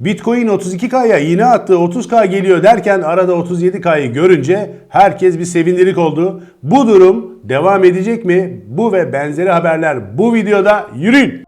Bitcoin 32K'ya iğne attı 30K geliyor derken arada 37K'yı görünce herkes bir sevindirik oldu. Bu durum devam edecek mi? Bu ve benzeri haberler bu videoda yürüyün.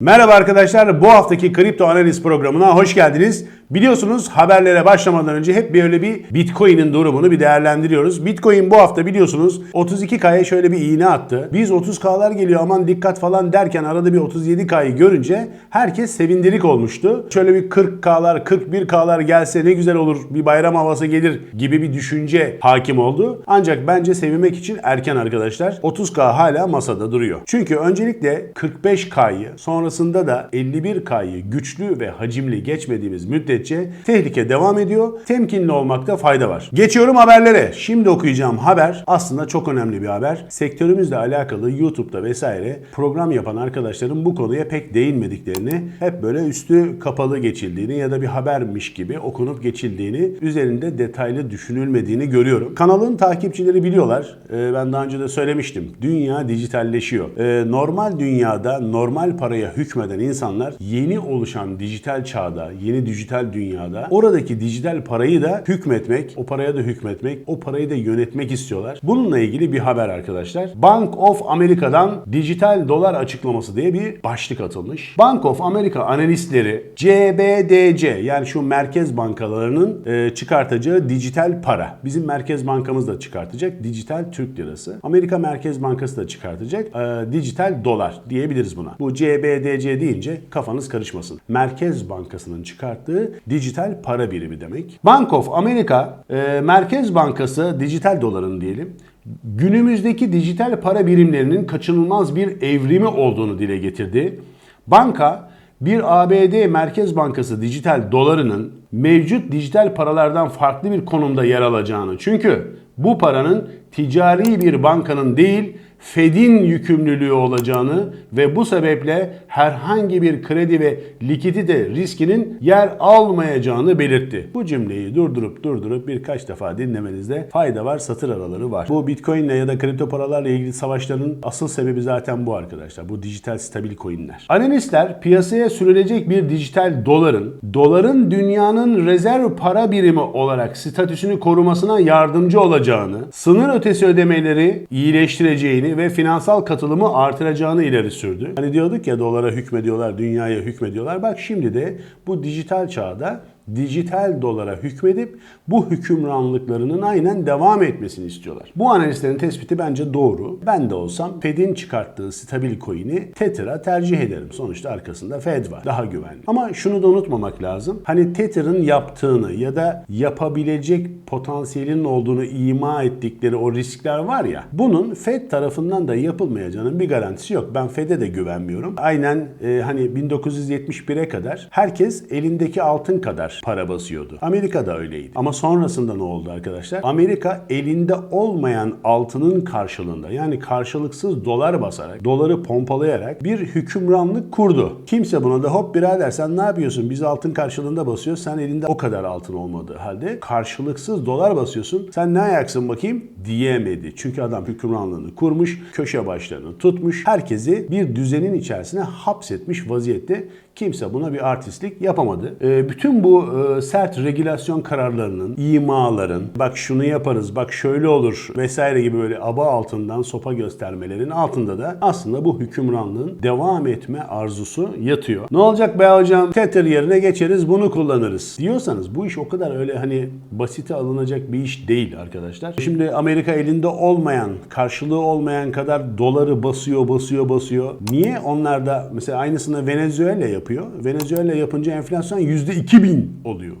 Merhaba arkadaşlar. Bu haftaki Kripto Analiz programına hoş geldiniz. Biliyorsunuz haberlere başlamadan önce hep böyle bir Bitcoin'in durumunu bir değerlendiriyoruz. Bitcoin bu hafta biliyorsunuz 32K'ya şöyle bir iğne attı. Biz 30K'lar geliyor aman dikkat falan derken arada bir 37K'yı görünce herkes sevindirik olmuştu. Şöyle bir 40K'lar 41K'lar gelse ne güzel olur bir bayram havası gelir gibi bir düşünce hakim oldu. Ancak bence sevinmek için erken arkadaşlar. 30K hala masada duruyor. Çünkü öncelikle 45K'yı sonrasında da 51K'yı güçlü ve hacimli geçmediğimiz müddetçe tehlike devam ediyor. Temkinli olmakta fayda var. Geçiyorum haberlere. Şimdi okuyacağım haber aslında çok önemli bir haber. Sektörümüzle alakalı YouTube'da vesaire program yapan arkadaşların bu konuya pek değinmediklerini, hep böyle üstü kapalı geçildiğini ya da bir habermiş gibi okunup geçildiğini, üzerinde detaylı düşünülmediğini görüyorum. Kanalın takipçileri biliyorlar. Ee, Ben daha önce de söylemiştim. Dünya dijitalleşiyor. Ee, Normal dünyada normal paraya hükmeden insanlar yeni oluşan dijital çağda, yeni dijital dünyada oradaki dijital parayı da hükmetmek, o paraya da hükmetmek, o parayı da yönetmek istiyorlar. Bununla ilgili bir haber arkadaşlar. Bank of America'dan dijital dolar açıklaması diye bir başlık atılmış. Bank of America analistleri CBDC yani şu merkez bankalarının e, çıkartacağı dijital para. Bizim merkez bankamız da çıkartacak dijital Türk lirası. Amerika Merkez Bankası da çıkartacak e, dijital dolar diyebiliriz buna. Bu CBDC deyince kafanız karışmasın. Merkez Bankası'nın çıkarttığı dijital para birimi demek. Bank of America e, Merkez Bankası dijital doların diyelim günümüzdeki dijital para birimlerinin kaçınılmaz bir evrimi olduğunu dile getirdi. Banka bir ABD Merkez Bankası dijital dolarının mevcut dijital paralardan farklı bir konumda yer alacağını çünkü bu paranın ticari bir bankanın değil Fed'in yükümlülüğü olacağını ve bu sebeple herhangi bir kredi ve likidite riskinin yer almayacağını belirtti. Bu cümleyi durdurup durdurup birkaç defa dinlemenizde fayda var, satır araları var. Bu Bitcoin ile ya da kripto paralarla ilgili savaşların asıl sebebi zaten bu arkadaşlar. Bu dijital stabil coinler. Analistler piyasaya sürülecek bir dijital doların, doların dünyanın rezerv para birimi olarak statüsünü korumasına yardımcı olacağını, sınır ötesi ödemeleri iyileştireceğini ve finansal katılımı artıracağını ileri sürdü. Hani diyorduk ya dolara hükmediyorlar, dünyaya hükmediyorlar. Bak şimdi de bu dijital çağda dijital dolara hükmedip bu hükümranlıklarının aynen devam etmesini istiyorlar. Bu analistlerin tespiti bence doğru. Ben de olsam Fed'in çıkarttığı stabil coin'i Tether'a tercih ederim. Sonuçta arkasında Fed var. Daha güvenli. Ama şunu da unutmamak lazım. Hani Tether'ın yaptığını ya da yapabilecek potansiyelinin olduğunu ima ettikleri o riskler var ya. Bunun Fed tarafından da yapılmayacağının bir garantisi yok. Ben Fed'e de güvenmiyorum. Aynen e, hani 1971'e kadar herkes elindeki altın kadar para basıyordu. Amerika'da öyleydi. Ama sonrasında ne oldu arkadaşlar? Amerika elinde olmayan altının karşılığında yani karşılıksız dolar basarak, doları pompalayarak bir hükümranlık kurdu. Kimse buna da hop birader sen ne yapıyorsun? Biz altın karşılığında basıyoruz. Sen elinde o kadar altın olmadığı halde karşılıksız dolar basıyorsun. Sen ne ayaksın bakayım? Diyemedi. Çünkü adam hükümranlığını kurmuş, köşe başlarını tutmuş. Herkesi bir düzenin içerisine hapsetmiş vaziyette. Kimse buna bir artistlik yapamadı. Ee, bütün bu e, sert regülasyon kararlarının, imaların, bak şunu yaparız, bak şöyle olur vesaire gibi böyle aba altından sopa göstermelerin altında da aslında bu hükümranlığın devam etme arzusu yatıyor. Ne olacak be hocam? Tether yerine geçeriz, bunu kullanırız diyorsanız bu iş o kadar öyle hani basite alınacak bir iş değil arkadaşlar. Şimdi Amerika elinde olmayan, karşılığı olmayan kadar doları basıyor, basıyor, basıyor. Niye onlar da mesela aynısını Venezuela yapıyor? Venezuela yapınca enflasyon %2000 oluyor.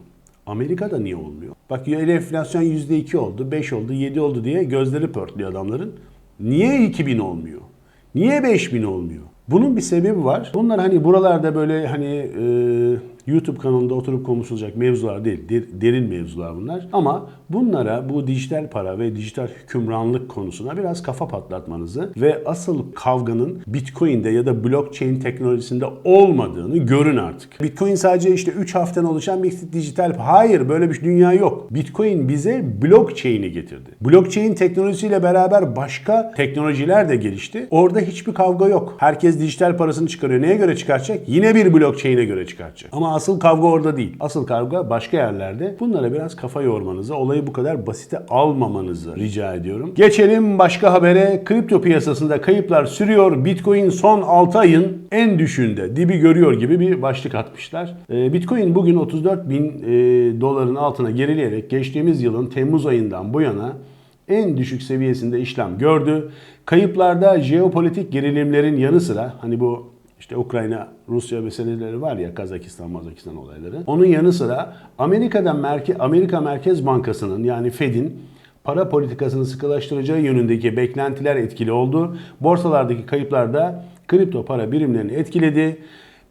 Amerika'da niye olmuyor? Bak öyle enflasyon %2 oldu, 5 oldu, 7 oldu diye gözleri pörtlüyor adamların. Niye 2000 olmuyor? Niye 5000 olmuyor? Bunun bir sebebi var. Bunlar hani buralarda böyle hani e, YouTube kanalında oturup konuşulacak mevzular değil. der- derin mevzular bunlar. Ama bunlara bu dijital para ve dijital hükümranlık konusuna biraz kafa patlatmanızı ve asıl kavganın Bitcoin'de ya da blockchain teknolojisinde olmadığını görün artık. Bitcoin sadece işte 3 haftadan oluşan bir dijital hayır böyle bir dünya yok. Bitcoin bize blockchain'i getirdi. Blockchain teknolojisiyle beraber başka teknolojiler de gelişti. Orada hiçbir kavga yok. Herkes dijital parasını çıkarıyor. Neye göre çıkartacak? Yine bir blockchain'e göre çıkartacak. Ama asıl kavga orada değil. Asıl kavga başka yerlerde. Bunlara biraz kafa yormanızı, olayı bu kadar basite almamanızı rica ediyorum. Geçelim başka habere. Kripto piyasasında kayıplar sürüyor. Bitcoin son 6 ayın en düşüğünde dibi görüyor gibi bir başlık atmışlar. Ee, Bitcoin bugün 34 bin e, doların altına gerileyerek geçtiğimiz yılın Temmuz ayından bu yana en düşük seviyesinde işlem gördü. Kayıplarda jeopolitik gerilimlerin yanı sıra hani bu işte Ukrayna, Rusya meseleleri var ya Kazakistan, Mazakistan olayları. Onun yanı sıra Amerika'dan Merke, Amerika Merkez Bankası'nın yani Fed'in para politikasını sıkılaştıracağı yönündeki beklentiler etkili oldu. Borsalardaki kayıplar da kripto para birimlerini etkiledi.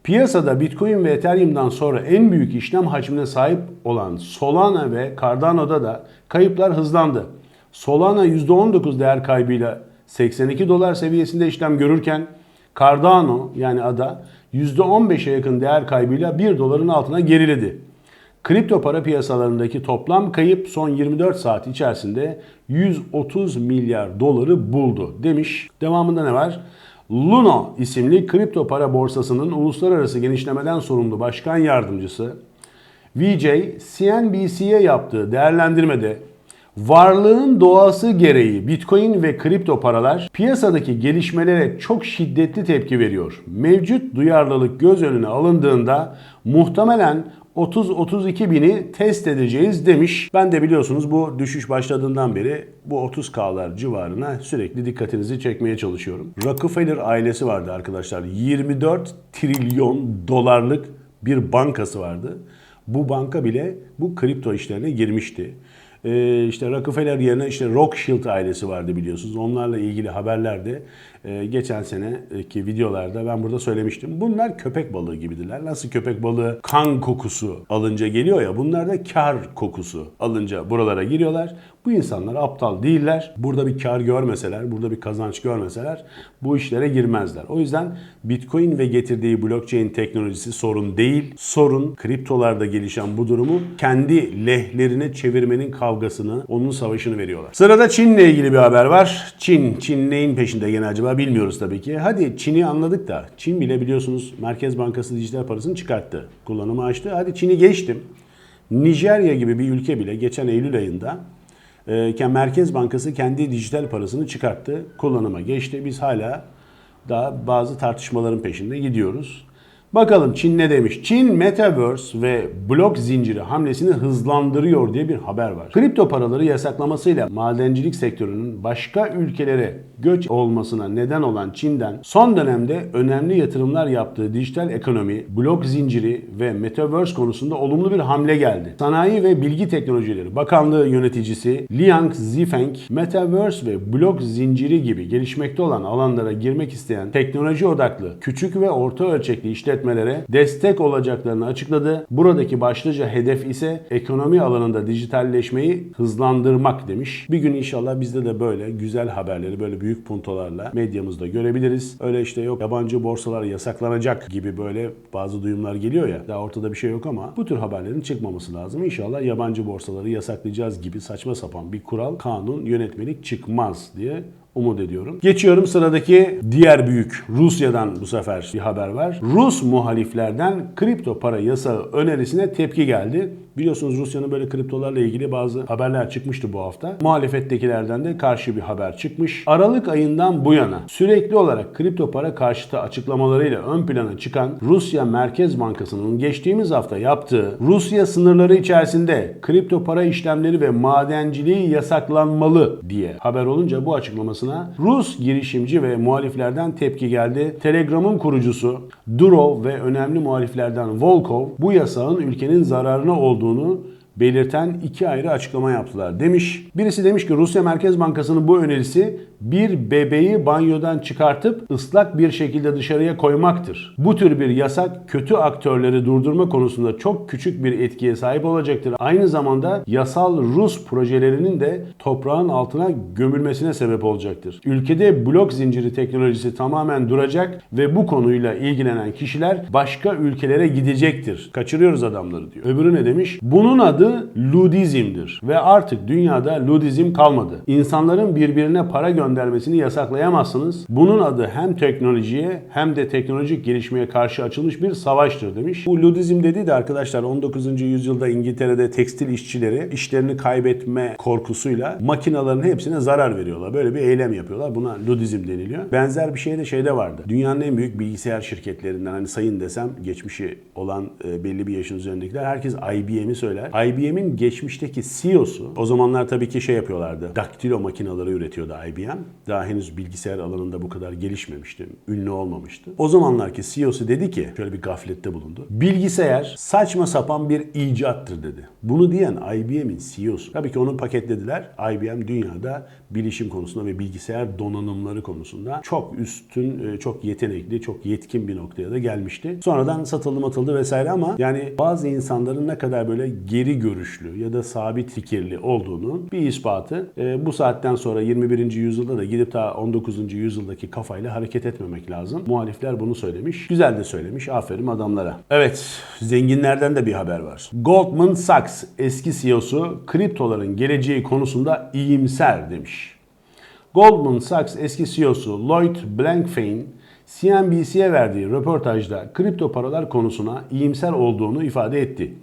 Piyasada Bitcoin ve Ethereum'dan sonra en büyük işlem hacmine sahip olan Solana ve Cardano'da da kayıplar hızlandı. Solana %19 değer kaybıyla 82 dolar seviyesinde işlem görürken Cardano yani ada %15'e yakın değer kaybıyla 1 doların altına geriledi. Kripto para piyasalarındaki toplam kayıp son 24 saat içerisinde 130 milyar doları buldu demiş. Devamında ne var? Luno isimli kripto para borsasının uluslararası genişlemeden sorumlu başkan yardımcısı VJ CNBC'ye yaptığı değerlendirmede varlığın doğası gereği Bitcoin ve kripto paralar piyasadaki gelişmelere çok şiddetli tepki veriyor. Mevcut duyarlılık göz önüne alındığında muhtemelen 30-32 bini test edeceğiz demiş. Ben de biliyorsunuz bu düşüş başladığından beri bu 30K'lar civarına sürekli dikkatinizi çekmeye çalışıyorum. Rockefeller ailesi vardı arkadaşlar. 24 trilyon dolarlık bir bankası vardı. Bu banka bile bu kripto işlerine girmişti. Ee, işte Rockefeller yerine işte Rothschild ailesi vardı biliyorsunuz. Onlarla ilgili haberlerde e, geçen seneki videolarda ben burada söylemiştim. Bunlar köpek balığı gibidirler. Nasıl köpek balığı kan kokusu alınca geliyor ya bunlar da kar kokusu alınca buralara giriyorlar. Bu insanlar aptal değiller. Burada bir kar görmeseler, burada bir kazanç görmeseler bu işlere girmezler. O yüzden Bitcoin ve getirdiği blockchain teknolojisi sorun değil. Sorun kriptolarda gelişen bu durumu kendi lehlerine çevirmenin kavgasını, onun savaşını veriyorlar. Sırada Çin'le ilgili bir haber var. Çin, Çin neyin peşinde gene acaba bilmiyoruz tabii ki. Hadi Çin'i anladık da Çin bile biliyorsunuz Merkez Bankası dijital parasını çıkarttı. Kullanımı açtı. Hadi Çin'i geçtim. Nijerya gibi bir ülke bile geçen Eylül ayında e, Merkez Bankası kendi dijital parasını çıkarttı. Kullanıma geçti. Biz hala daha bazı tartışmaların peşinde gidiyoruz. Bakalım Çin ne demiş? Çin Metaverse ve blok zinciri hamlesini hızlandırıyor diye bir haber var. Kripto paraları yasaklamasıyla madencilik sektörünün başka ülkelere göç olmasına neden olan Çin'den son dönemde önemli yatırımlar yaptığı dijital ekonomi, blok zinciri ve Metaverse konusunda olumlu bir hamle geldi. Sanayi ve Bilgi Teknolojileri Bakanlığı yöneticisi Liang Zifeng, Metaverse ve blok zinciri gibi gelişmekte olan alanlara girmek isteyen teknoloji odaklı küçük ve orta ölçekli işletmelere destek olacaklarını açıkladı. Buradaki başlıca hedef ise ekonomi alanında dijitalleşmeyi hızlandırmak demiş. Bir gün inşallah bizde de böyle güzel haberleri böyle büyük puntolarla medyamızda görebiliriz. Öyle işte yok yabancı borsalar yasaklanacak gibi böyle bazı duyumlar geliyor ya. Daha ortada bir şey yok ama bu tür haberlerin çıkmaması lazım. İnşallah yabancı borsaları yasaklayacağız gibi saçma sapan bir kural, kanun, yönetmelik çıkmaz diye umut ediyorum. Geçiyorum sıradaki diğer büyük Rusya'dan bu sefer bir haber var. Rus muhaliflerden kripto para yasağı önerisine tepki geldi. Biliyorsunuz Rusya'nın böyle kriptolarla ilgili bazı haberler çıkmıştı bu hafta. Muhalefettekilerden de karşı bir haber çıkmış. Aralık ayından bu yana sürekli olarak kripto para karşıtı açıklamalarıyla ön plana çıkan Rusya Merkez Bankası'nın geçtiğimiz hafta yaptığı Rusya sınırları içerisinde kripto para işlemleri ve madenciliği yasaklanmalı diye haber olunca bu açıklamasına Rus girişimci ve muhaliflerden tepki geldi. Telegram'ın kurucusu Durov ve önemli muhaliflerden Volkov bu yasağın ülkenin zararına olduğunu belirten iki ayrı açıklama yaptılar. Demiş, birisi demiş ki Rusya Merkez Bankası'nın bu önerisi bir bebeği banyodan çıkartıp ıslak bir şekilde dışarıya koymaktır. Bu tür bir yasak kötü aktörleri durdurma konusunda çok küçük bir etkiye sahip olacaktır. Aynı zamanda yasal Rus projelerinin de toprağın altına gömülmesine sebep olacaktır. Ülkede blok zinciri teknolojisi tamamen duracak ve bu konuyla ilgilenen kişiler başka ülkelere gidecektir. Kaçırıyoruz adamları diyor. Öbürü ne demiş? Bunun adı Ludizm'dir ve artık dünyada Ludizm kalmadı. İnsanların birbirine para göndermesini yasaklayamazsınız. Bunun adı hem teknolojiye hem de teknolojik gelişmeye karşı açılmış bir savaştır demiş. Bu Ludizm dediği de arkadaşlar 19. yüzyılda İngiltere'de tekstil işçileri işlerini kaybetme korkusuyla makinaların hepsine zarar veriyorlar. Böyle bir eylem yapıyorlar. Buna Ludizm deniliyor. Benzer bir şey de şeyde vardı. Dünyanın en büyük bilgisayar şirketlerinden hani sayın desem geçmişi olan e, belli bir yaşın üzerindekiler herkes IBM'i söyler. IBM'in geçmişteki CEO'su o zamanlar tabii ki şey yapıyorlardı. Daktilo makinaları üretiyordu IBM. Daha henüz bilgisayar alanında bu kadar gelişmemişti. Ünlü olmamıştı. O zamanlarki CEO'su dedi ki şöyle bir gaflette bulundu. Bilgisayar saçma sapan bir icattır dedi. Bunu diyen IBM'in CEO'su. Tabii ki onu paketlediler. IBM dünyada bilişim konusunda ve bilgisayar donanımları konusunda çok üstün, e, çok yetenekli, çok yetkin bir noktaya da gelmişti. Sonradan satıldı matıldı vesaire ama yani bazı insanların ne kadar böyle geri görüşlü ya da sabit fikirli olduğunu bir ispatı. E, bu saatten sonra 21. yüzyılda da gidip ta 19. yüzyıldaki kafayla hareket etmemek lazım. Muhalifler bunu söylemiş. Güzel de söylemiş. Aferin adamlara. Evet, zenginlerden de bir haber var. Goldman Sachs eski CEO'su kriptoların geleceği konusunda iyimser demiş. Goldman Sachs eski CEO'su Lloyd Blankfein CNBC'ye verdiği röportajda kripto paralar konusuna iyimser olduğunu ifade etti.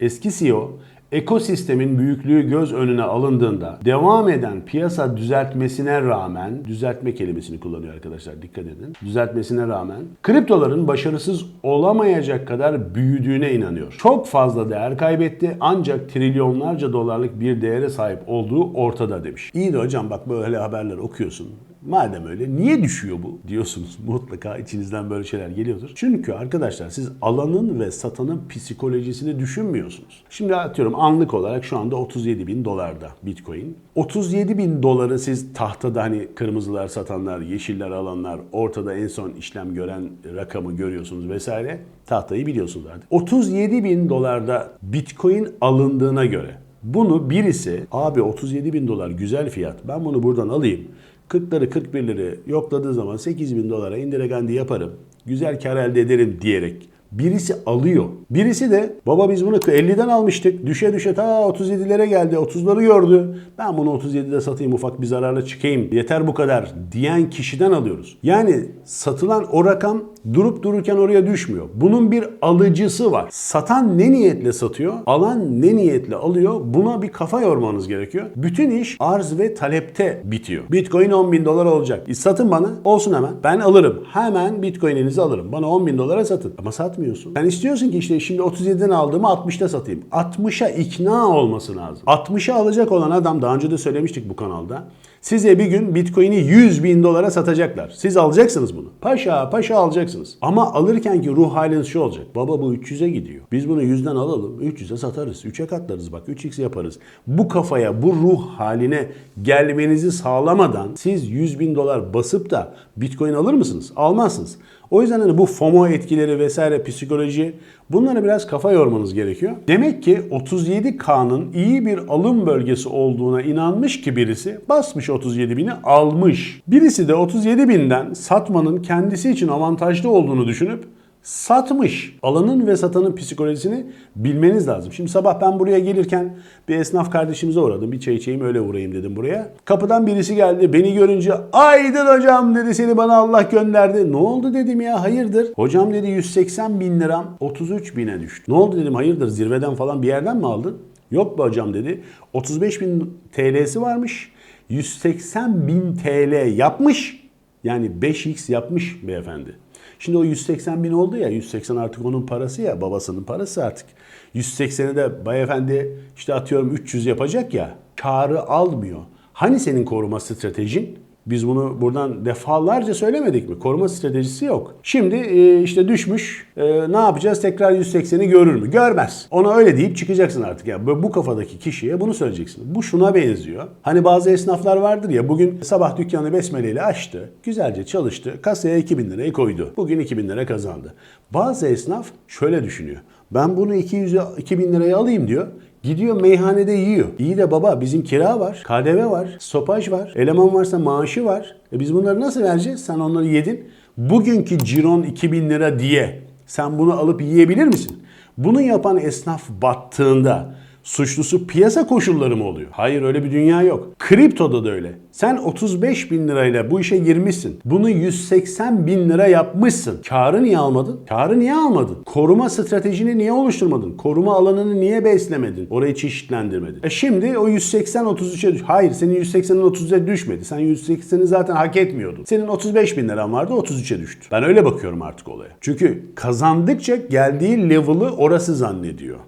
Eski CEO, ekosistemin büyüklüğü göz önüne alındığında devam eden piyasa düzeltmesine rağmen, düzeltme kelimesini kullanıyor arkadaşlar dikkat edin. Düzeltmesine rağmen kriptoların başarısız olamayacak kadar büyüdüğüne inanıyor. Çok fazla değer kaybetti ancak trilyonlarca dolarlık bir değere sahip olduğu ortada demiş. İyi de hocam bak böyle haberler okuyorsun. Madem öyle niye düşüyor bu diyorsunuz. Mutlaka içinizden böyle şeyler geliyordur. Çünkü arkadaşlar siz alanın ve satanın psikolojisini düşünmüyorsunuz. Şimdi atıyorum anlık olarak şu anda 37 bin dolarda Bitcoin. 37 bin doları siz tahtada hani kırmızılar satanlar, yeşiller alanlar, ortada en son işlem gören rakamı görüyorsunuz vesaire. Tahtayı biliyorsunuz artık. 37 bin dolarda Bitcoin alındığına göre bunu birisi abi 37 bin dolar güzel fiyat ben bunu buradan alayım 40'ları 41'leri yokladığı zaman 8 bin dolara indiregendi yaparım. Güzel kar elde ederim diyerek birisi alıyor. Birisi de baba biz bunu 50'den almıştık. Düşe düşe ta 37'lere geldi. 30'ları gördü. Ben bunu 37'de satayım ufak bir zararla çıkayım. Yeter bu kadar diyen kişiden alıyoruz. Yani satılan o rakam durup dururken oraya düşmüyor. Bunun bir alıcısı var. Satan ne niyetle satıyor? Alan ne niyetle alıyor? Buna bir kafa yormanız gerekiyor. Bütün iş arz ve talepte bitiyor. Bitcoin 10 bin dolar olacak. E satın bana. Olsun hemen. Ben alırım. Hemen Bitcoin'inizi alırım. Bana 10 bin dolara satın. Ama satmıyorsun. Sen istiyorsun ki işte şimdi 37'den aldığımı 60'ta satayım. 60'a ikna olması lazım. 60'a alacak olan adam daha önce de söylemiştik bu kanalda. Size bir gün Bitcoin'i 100 bin dolara satacaklar. Siz alacaksınız bunu. Paşa paşa alacaksınız. Ama alırken ki ruh haliniz şu olacak. Baba bu 300'e gidiyor. Biz bunu 100'den alalım. 300'e satarız. 3'e katlarız bak. 3x yaparız. Bu kafaya, bu ruh haline gelmenizi sağlamadan siz 100 bin dolar basıp da Bitcoin alır mısınız? Almazsınız. O yüzden hani bu FOMO etkileri vesaire psikoloji bunlara biraz kafa yormanız gerekiyor. Demek ki 37K'nın iyi bir alım bölgesi olduğuna inanmış ki birisi basmış 37 bini almış. Birisi de 37 binden satmanın kendisi için avantajlı olduğunu düşünüp satmış. Alanın ve satanın psikolojisini bilmeniz lazım. Şimdi sabah ben buraya gelirken bir esnaf kardeşimize uğradım. Bir çay içeyim öyle uğrayayım dedim buraya. Kapıdan birisi geldi. Beni görünce aydın hocam dedi seni bana Allah gönderdi. Ne oldu dedim ya hayırdır? Hocam dedi 180 bin liram 33 bine düştü. Ne oldu dedim hayırdır zirveden falan bir yerden mi aldın? Yok be hocam dedi. 35 bin TL'si varmış. 180 bin TL yapmış. Yani 5x yapmış beyefendi. Şimdi o 180 bin oldu ya 180 artık onun parası ya babasının parası artık. 180'i de beyefendi işte atıyorum 300 yapacak ya karı almıyor. Hani senin koruma stratejin? Biz bunu buradan defalarca söylemedik mi? Koruma stratejisi yok. Şimdi e, işte düşmüş. E, ne yapacağız? Tekrar 180'i görür mü? Görmez. Ona öyle deyip çıkacaksın artık. Ya bu kafadaki kişiye bunu söyleyeceksin. Bu şuna benziyor. Hani bazı esnaflar vardır ya bugün sabah dükkanı besmeleyle açtı. Güzelce çalıştı. Kasaya 2000 lirayı koydu. Bugün 2000 lira kazandı. Bazı esnaf şöyle düşünüyor. Ben bunu 200 2000 liraya alayım diyor. Gidiyor meyhanede yiyor. İyi de baba bizim kira var, KDV var, stopaj var, eleman varsa maaşı var. E biz bunları nasıl vereceğiz? Sen onları yedin. Bugünkü ciron 2000 lira diye sen bunu alıp yiyebilir misin? Bunu yapan esnaf battığında suçlusu piyasa koşulları mı oluyor? Hayır öyle bir dünya yok. Kriptoda da öyle. Sen 35 bin lirayla bu işe girmişsin. Bunu 180 bin lira yapmışsın. Karı niye almadın? Karı niye almadın? Koruma stratejini niye oluşturmadın? Koruma alanını niye beslemedin? Orayı çeşitlendirmedin. E şimdi o 180 33'e düş. Hayır senin 180'in 33'e düşmedi. Sen 180'i zaten hak etmiyordun. Senin 35 bin liran vardı 33'e düştü. Ben öyle bakıyorum artık olaya. Çünkü kazandıkça geldiği level'ı orası zannediyor.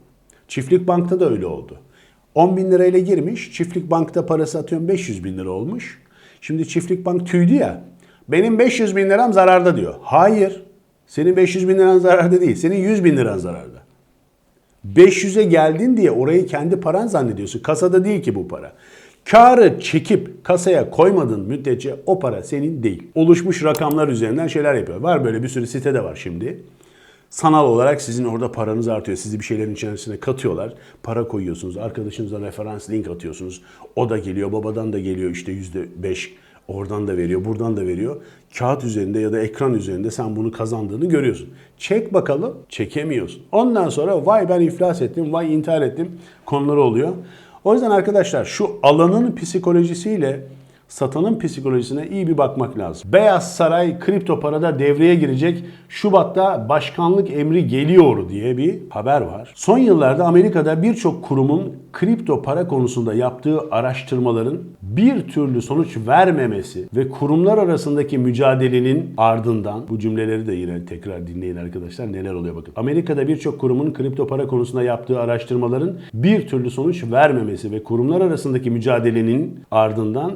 Çiftlik Bank'ta da öyle oldu. 10 bin lirayla girmiş, Çiftlik Bank'ta parası atıyorum 500 bin lira olmuş. Şimdi Çiftlik Bank tüydü ya, benim 500 bin liram zararda diyor. Hayır, senin 500 bin liran zararda değil, senin 100 bin liran zararda. 500'e geldin diye orayı kendi paran zannediyorsun. Kasada değil ki bu para. Karı çekip kasaya koymadığın müddetçe o para senin değil. Oluşmuş rakamlar üzerinden şeyler yapıyor. Var böyle bir sürü site de var şimdi. Sanal olarak sizin orada paranız artıyor. Sizi bir şeylerin içerisine katıyorlar. Para koyuyorsunuz. Arkadaşınıza referans link atıyorsunuz. O da geliyor. Babadan da geliyor işte %5. Oradan da veriyor. Buradan da veriyor. Kağıt üzerinde ya da ekran üzerinde sen bunu kazandığını görüyorsun. Çek bakalım. Çekemiyorsun. Ondan sonra vay ben iflas ettim. Vay intihar ettim. Konuları oluyor. O yüzden arkadaşlar şu alanın psikolojisiyle satanın psikolojisine iyi bir bakmak lazım. Beyaz Saray kripto parada devreye girecek. Şubat'ta başkanlık emri geliyor diye bir haber var. Son yıllarda Amerika'da birçok kurumun kripto para konusunda yaptığı araştırmaların bir türlü sonuç vermemesi ve kurumlar arasındaki mücadelenin ardından bu cümleleri de yine tekrar dinleyin arkadaşlar neler oluyor bakın. Amerika'da birçok kurumun kripto para konusunda yaptığı araştırmaların bir türlü sonuç vermemesi ve kurumlar arasındaki mücadelenin ardından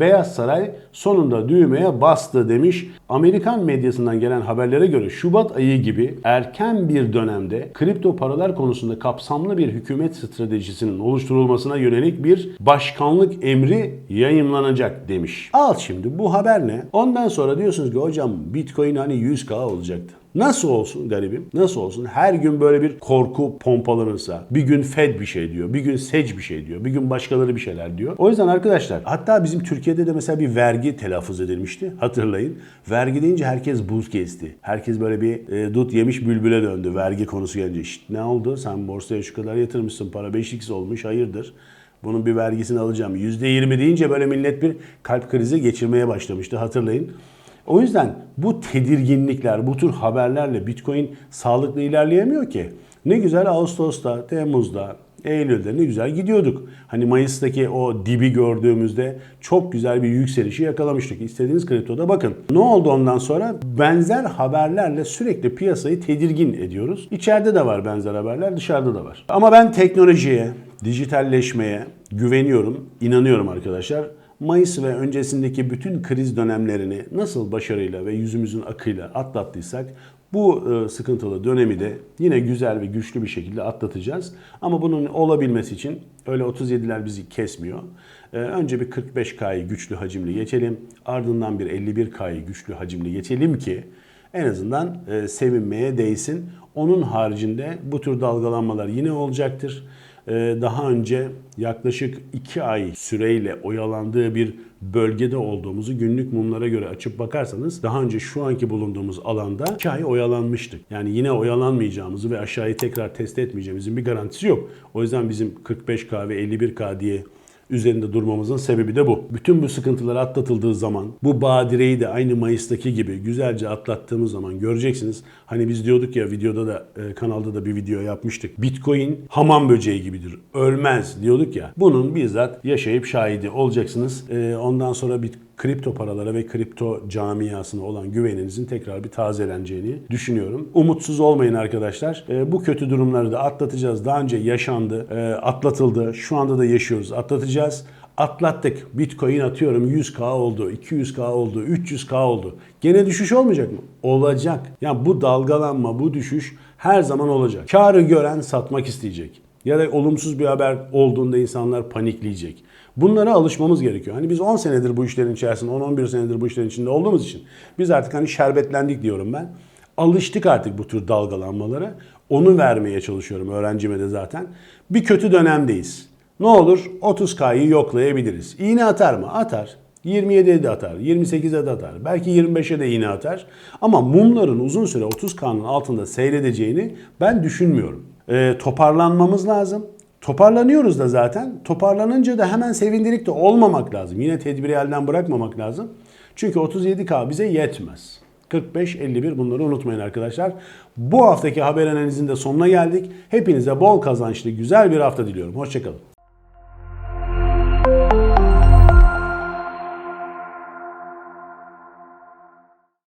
Beyaz Saray sonunda düğmeye bastı demiş. Amerikan medyasından gelen haberlere göre Şubat ayı gibi erken bir dönemde kripto paralar konusunda kapsamlı bir hükümet stratejisinin oluşturulmasına yönelik bir başkanlık emri yayımlanacak demiş. Al şimdi bu haber ne? Ondan sonra diyorsunuz ki hocam Bitcoin hani 100k olacaktı. Nasıl olsun garibim? Nasıl olsun? Her gün böyle bir korku pompalanırsa, bir gün Fed bir şey diyor, bir gün SEC bir şey diyor, bir gün başkaları bir şeyler diyor. O yüzden arkadaşlar hatta bizim Türkiye'de de mesela bir vergi telaffuz edilmişti. Hatırlayın. Vergi deyince herkes buz kesti. Herkes böyle bir e, dut yemiş bülbüle döndü vergi konusu gelince. İşte ne oldu? Sen borsaya şu kadar yatırmışsın, para 5x olmuş, hayırdır? Bunun bir vergisini alacağım. %20 deyince böyle millet bir kalp krizi geçirmeye başlamıştı hatırlayın. O yüzden bu tedirginlikler, bu tür haberlerle Bitcoin sağlıklı ilerleyemiyor ki. Ne güzel Ağustos'ta, Temmuz'da, Eylül'de ne güzel gidiyorduk. Hani Mayıs'taki o dibi gördüğümüzde çok güzel bir yükselişi yakalamıştık. İstediğiniz kriptoda bakın. Ne oldu ondan sonra? Benzer haberlerle sürekli piyasayı tedirgin ediyoruz. İçeride de var benzer haberler, dışarıda da var. Ama ben teknolojiye, dijitalleşmeye güveniyorum, inanıyorum arkadaşlar. Mayıs ve öncesindeki bütün kriz dönemlerini nasıl başarıyla ve yüzümüzün akıyla atlattıysak bu e, sıkıntılı dönemi de yine güzel ve güçlü bir şekilde atlatacağız. Ama bunun olabilmesi için öyle 37'ler bizi kesmiyor. E, önce bir 45K'yı güçlü hacimli geçelim. Ardından bir 51K'yı güçlü hacimli geçelim ki en azından e, sevinmeye değsin. Onun haricinde bu tür dalgalanmalar yine olacaktır. Ee, daha önce yaklaşık 2 ay süreyle oyalandığı bir bölgede olduğumuzu günlük mumlara göre açıp bakarsanız daha önce şu anki bulunduğumuz alanda 2 ay oyalanmıştık. Yani yine oyalanmayacağımızı ve aşağıyı tekrar test etmeyeceğimizin bir garantisi yok. O yüzden bizim 45K ve 51K diye üzerinde durmamızın sebebi de bu. Bütün bu sıkıntılar atlatıldığı zaman bu badireyi de aynı Mayıs'taki gibi güzelce atlattığımız zaman göreceksiniz. Hani biz diyorduk ya videoda da e, kanalda da bir video yapmıştık. Bitcoin hamam böceği gibidir. Ölmez diyorduk ya. Bunun bizzat yaşayıp şahidi olacaksınız. E, ondan sonra bir kripto paralara ve kripto camiasına olan güveninizin tekrar bir tazeleneceğini düşünüyorum. Umutsuz olmayın arkadaşlar. E, bu kötü durumları da atlatacağız. Daha önce yaşandı, e, atlatıldı. Şu anda da yaşıyoruz, atlatacağız. Atlattık. Bitcoin atıyorum 100k oldu, 200k oldu, 300k oldu. Gene düşüş olmayacak mı? Olacak. Yani bu dalgalanma, bu düşüş her zaman olacak. Karı gören satmak isteyecek. Ya da olumsuz bir haber olduğunda insanlar panikleyecek. Bunlara alışmamız gerekiyor. Hani biz 10 senedir bu işlerin içerisinde, 10-11 senedir bu işlerin içinde olduğumuz için biz artık hani şerbetlendik diyorum ben. Alıştık artık bu tür dalgalanmalara. Onu vermeye çalışıyorum öğrencime de zaten. Bir kötü dönemdeyiz. Ne olur 30K'yı yoklayabiliriz. İğne atar mı? Atar. 27'ye de atar, 28'e de atar, belki 25'e de iğne atar. Ama mumların uzun süre 30K'nın altında seyredeceğini ben düşünmüyorum. Ee, toparlanmamız lazım. Toparlanıyoruz da zaten. Toparlanınca da hemen sevindirik de olmamak lazım. Yine tedbiri elden bırakmamak lazım. Çünkü 37K bize yetmez. 45-51 bunları unutmayın arkadaşlar. Bu haftaki haber analizinde sonuna geldik. Hepinize bol kazançlı güzel bir hafta diliyorum. Hoşçakalın.